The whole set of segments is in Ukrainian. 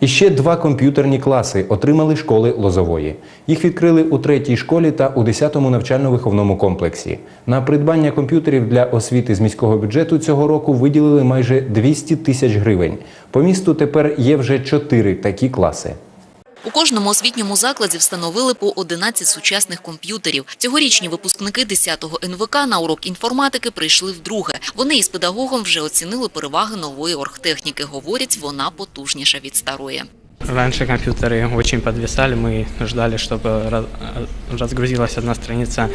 І ще два комп'ютерні класи отримали школи Лозової. Їх відкрили у третій школі та у 10-му навчально-виховному комплексі. На придбання комп'ютерів для освіти з міського бюджету цього року виділили майже 200 тисяч гривень. По місту тепер є вже чотири такі класи. У кожному освітньому закладі встановили по 11 сучасних комп'ютерів. Цьогорічні випускники 10-го НВК на урок інформатики прийшли вдруге. Вони із педагогом вже оцінили переваги нової оргтехніки. Говорять, вона потужніша від старої. Раньше компьютеры очень подвисали, мы ждали, чтобы раз- разгрузилась одна страница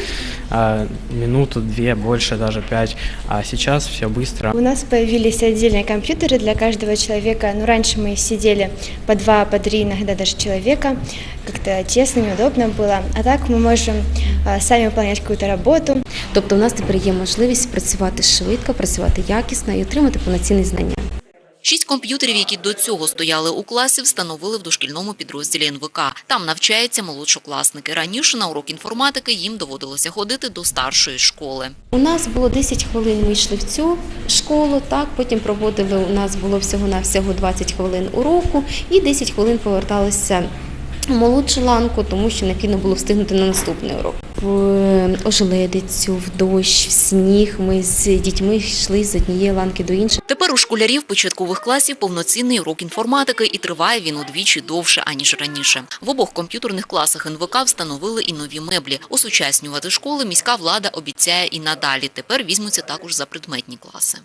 а, минуту, две, больше, даже пять. А сейчас все быстро. У нас появились отдельные компьютеры для каждого человека. Ну, раньше мы сидели по два, по три, иногда даже человека. Как-то тесно, неудобно было. А так мы можем а, сами выполнять какую-то работу. Тобто у нас тепер є можливість працювати швидко, працювати якісно і отримати повноцінні знання. Шість комп'ютерів, які до цього стояли у класі, встановили в дошкільному підрозділі НВК. Там навчаються молодшокласники. Раніше на урок інформатики їм доводилося ходити до старшої школи. У нас було 10 хвилин. Ми йшли в цю школу. Так потім проводили. У нас було всього на всього 20 хвилин уроку, і 10 хвилин поверталися молодшу ланку, тому що необхідно було встигнути на наступний урок. В е, ожеледицю, в дощ, в сніг. Ми з дітьми йшли з однієї ланки до іншої. Тепер у школярів початкових класів повноцінний урок інформатики і триває він удвічі довше, аніж раніше. В обох комп'ютерних класах НВК встановили і нові меблі. Осучаснювати школи міська влада обіцяє і надалі. Тепер візьмуться також за предметні класи.